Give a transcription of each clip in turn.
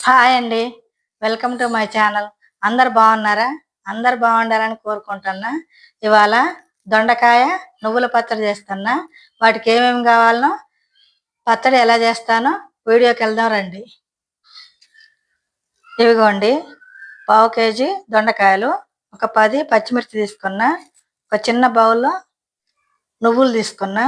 Hi అండి. Welcome to my channel. అందరు బాగున్నారా? అందరు బాగుండాలని కోరుకుంటున్నా. ఇవాళ దొండకాయ నువ్వుల పచ్చడి చేస్తున్నా. వాటికి ఏమేమి కావాలనో పచ్చడి ఎలా చేస్తానో వీడియోకి వెళ్దాం రండి. ఇవిగోండి. పావు కేజీ దొండకాయలు ఒక పది పచ్చిమిర్చి తీసుకున్నా ఒక చిన్న బౌల్లో నువ్వులు తీసుకున్నా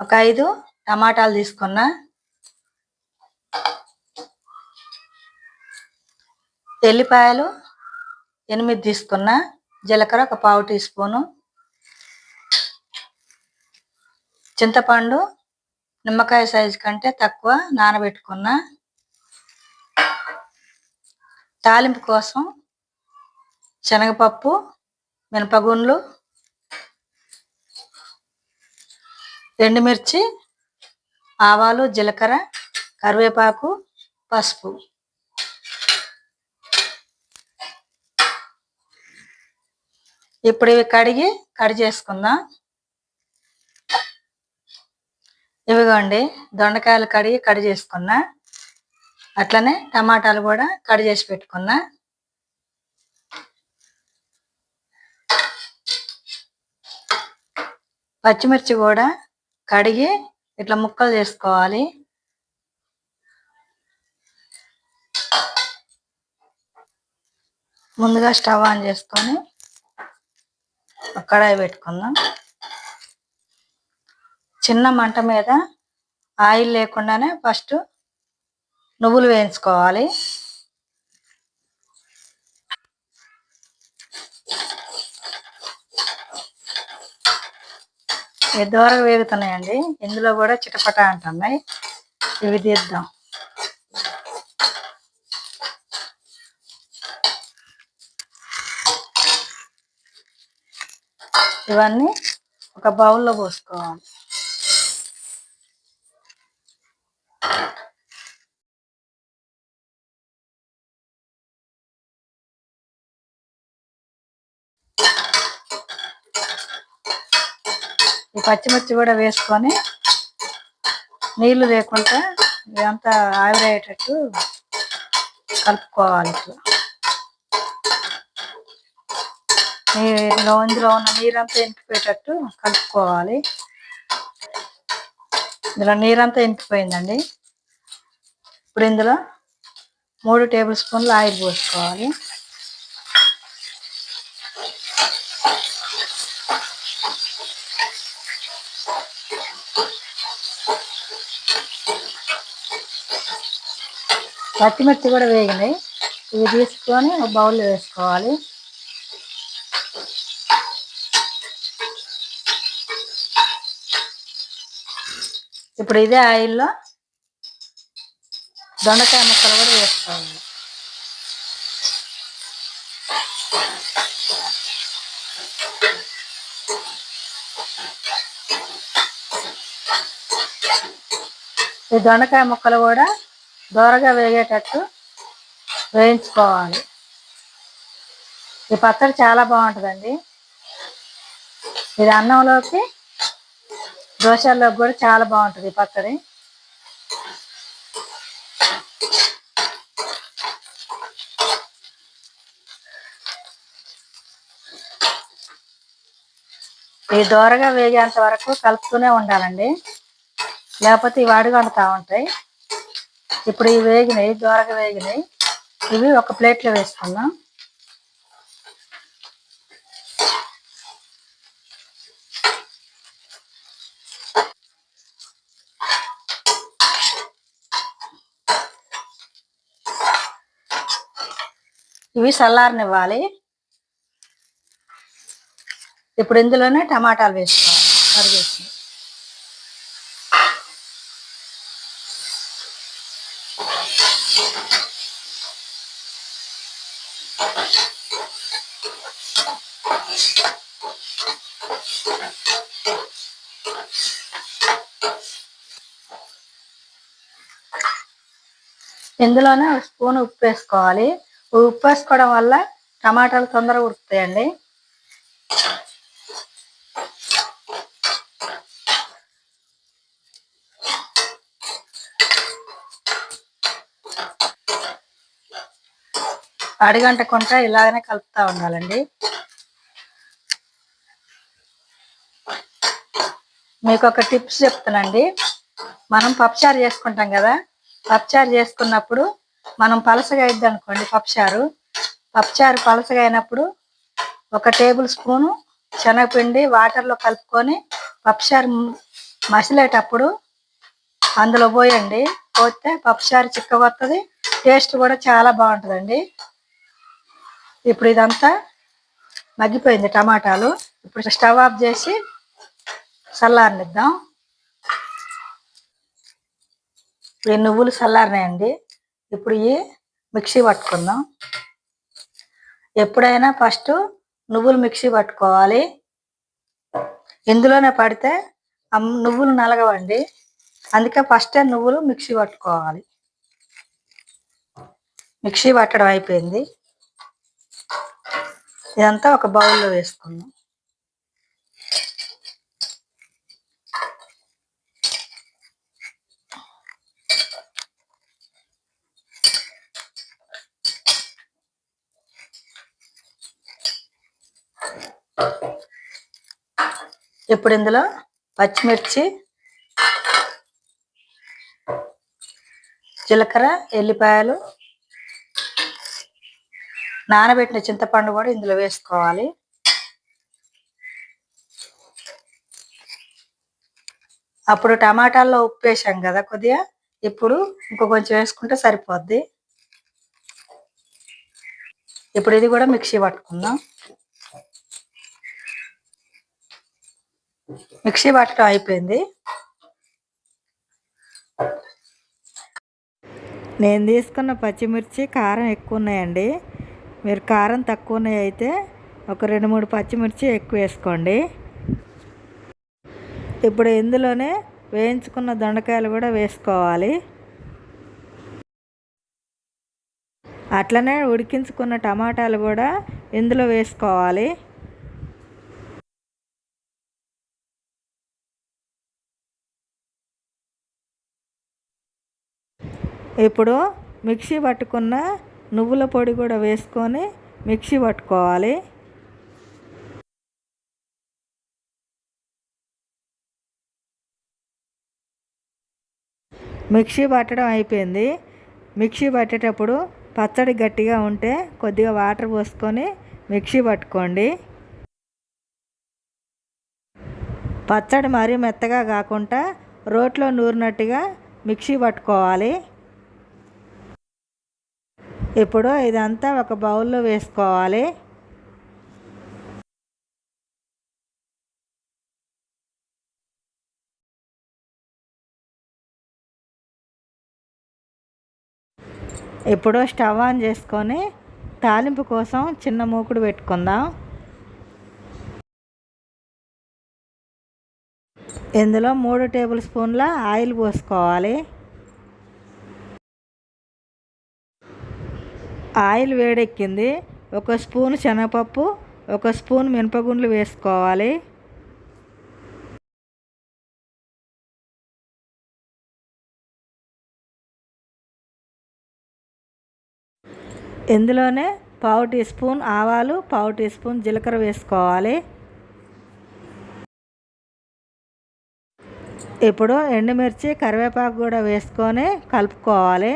ఒక ఐదు టమాటాలు తీసుకున్నా తెల్లిపాయలు ఎనిమిది తీసుకున్నా జీలకర్ర ఒక పావు టీ స్పూను చింతపండు నిమ్మకాయ సైజు కంటే తక్కువ నానబెట్టుకున్నా తాలింపు కోసం శనగపప్పు మినపగుండ్లు ఎండుమిర్చి ఆవాలు జీలకర్ర కరివేపాకు పసుపు. ఇప్పుడు ఇవి కడిగి కడి చేసుకుందాం. ఇవిగోండి దొండకాయలు కడిగి కడి చేసుకున్నా. అట్లనే టమాటాలు కూడా కడి చేసి పెట్టుకున్నా. పచ్చిమిర్చి కూడా కడిగి ఇట్లా ముక్కలు చేసుకోవాలి. ముందుగా స్టవ్ ఆన్ చేసుకొని కడాయి పెట్టుకుందాం. చిన్న మంట మీద ఆయిల్ లేకుండానే ఫస్ట్ నువ్వులు వేయించుకోవాలి. దూరంగా వేగుతున్నాయండి? ఇందులో కూడా చిటపట అంటున్నాయి. ఇవి తీద్దాం. ఇవన్నీ ఒక బౌల్లో పోసుకోవాలి. ఈ పచ్చిమిర్చి కూడా వేసుకొని నీళ్ళు లేకుండా ఇదంతా ఆవిరయ్యేటట్టు కలుపుకోవాలి ఇట్లా ఇందులో ఇందులో ఉన్న నీరంతా ఎంకిపోయేటట్టు కలుపుకోవాలి. ఇందులో నీరంతా ఎంకిపోయిందండి ఇప్పుడు ఇందులో మూడు టేబుల్ స్పూన్లు ఆయిల్ పోసుకోవాలి. పచ్చిమిర్చి కూడా వేగినాయి. ఇవి తీసుకొని బౌల్లో వేసుకోవాలి. ఇప్పుడు ఇదే ఆయిల్లో దొండకాయ ముక్కలు కూడా వేసుకోవాలి. ఈ దొండకాయ ముక్కలు కూడా దూరగా వేగేటట్టు వేయించుకోవాలి. ఈ పచ్చడి చాలా బాగుంటుందండి. ఇది అన్నంలోకి దోశల్లో కూడా చాలా బాగుంటుంది పచ్చడి. ఈ దోరగా వేగేంత వరకు కలుపుతూనే ఉండాలండి. లేకపోతే ఇవి అడుగంటుతా ఉంటాయి. ఇప్పుడు ఇవి వేగినాయి దోరగా వేగినాయి. ఇవి ఒక ప్లేట్లో వేసుకుందాం. ఇవి చల్లారనివ్వాలి. ఇప్పుడు ఇందులోనే టమాటాలు వేసుకోవాలి కరిగేసి. ఇందులోనే స్పూన్ ఉప్పు వేసుకోవాలి. ఉప్పు వేసుకోవడం వల్ల టమాటాలు తొందరగా ఉడుకుతాయండి. అడిగంటకుండా ఇలాగనే కలుపుతూ ఉండాలండి. మీకు ఒక టిప్స్ చెప్తానండి మనం పప్పుచారు చేసుకుంటాం కదా పప్పుచారు చేసుకున్నప్పుడు మనం పలసగా అయింది అనుకోండి పప్పుచారు. పప్పుచారు పలసగా అయినప్పుడు ఒక టేబుల్ స్పూను శనగపిండి వాటర్లో కలుపుకొని పప్పుచారు మసిలేటప్పుడు అందులో పోయండి. పోతే పప్పుచారు చిక్కబోతుంది టేస్ట్ కూడా చాలా బాగుంటుందండి. ఇప్పుడు ఇదంతా మగ్గిపోయింది టమాటాలు. ఇప్పుడు స్టవ్ ఆఫ్ చేసి చల్లారనిద్దాం ఈ నువ్వులు చల్లారినాయండి ఇప్పుడు ఈ మిక్సీ పట్టుకుందాం. ఎప్పుడైనా ఫస్ట్ నువ్వులు మిక్సీ పట్టుకోవాలి. ఇందులోనే పడితే నువ్వులు నలగవండి. అందుకే ఫస్టే నువ్వులు మిక్సీ పట్టుకోవాలి. మిక్సీ పట్టడం అయిపోయింది. ఇదంతా ఒక బౌల్లో వేసుకుందాం. ఇప్పుడు ఇందులో పచ్చిమిర్చి జీలకర్ర ఎల్లిపాయలు నానబెట్టిన చింతపండు కూడా ఇందులో వేసుకోవాలి. అప్పుడు టమాటాల్లో ఉప్పు వేసాం కదా కొద్దిగా ఇప్పుడు ఇంకో కొంచెం వేసుకుంటే సరిపోద్ది. ఇప్పుడు ఇది కూడా మిక్సీ పట్టుకుందాం. మిక్సీ పట్టడం అయిపోయింది నేను తీసుకున్న పచ్చిమిర్చి కారం ఎక్కువ ఉన్నాయండి. మీరు కారం తక్కువ ఉన్నాయి అయితే ఒక రెండు మూడు పచ్చిమిర్చి ఎక్కువ వేసుకోండి. ఇప్పుడు ఇందులోనే వేయించుకున్న దొండకాయలు కూడా వేసుకోవాలి. అట్లనే ఉడికించుకున్న టమాటాలు కూడా ఇందులో వేసుకోవాలి. ఇప్పుడు మిక్సీ పట్టుకున్న నువ్వుల పొడి కూడా వేసుకొని మిక్సీ పట్టుకోవాలి. మిక్సీ పట్టడం అయిపోయింది. మిక్సీ పట్టేటప్పుడు పచ్చడి గట్టిగా ఉంటే కొద్దిగా వాటర్ పోసుకొని మిక్సీ పట్టుకోండి. పచ్చడి మరీ మెత్తగా కాకుండా రోట్లో నూరినట్టుగా మిక్సీ పట్టుకోవాలి. ఇప్పుడు ఇదంతా ఒక బౌల్లో వేసుకోవాలి. ఇప్పుడు స్టవ్ ఆన్ చేసుకొని తాలింపు కోసం చిన్న మూకుడు పెట్టుకుందాం. ఇందులో మూడు టేబుల్ స్పూన్ల ఆయిల్ పోసుకోవాలి. ఆయిల్ వేడెక్కింది. ఒక స్పూన్ శనగపప్పు ఒక స్పూన్ మినపగుండ్లు వేసుకోవాలి. ఇందులోనే పావు టీ స్పూన్ ఆవాలు పావు టీ స్పూన్ జీలకర్ర వేసుకోవాలి. ఇప్పుడు ఎండుమిర్చి కరివేపాకు కూడా వేసుకొని కలుపుకోవాలి.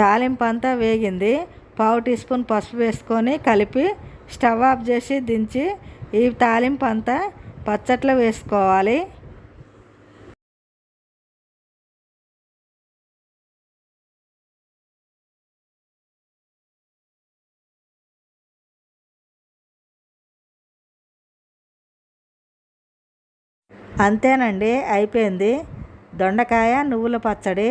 తాలింపు అంతా వేగింది. పావు టీ స్పూన్ పసుపు వేసుకొని కలిపి స్టవ్ ఆఫ్ చేసి దించి ఈ తాలింపు అంతా పచ్చట్లో వేసుకోవాలి. అంతేనండి అయిపోయింది. దొండకాయ నువ్వుల పచ్చడి.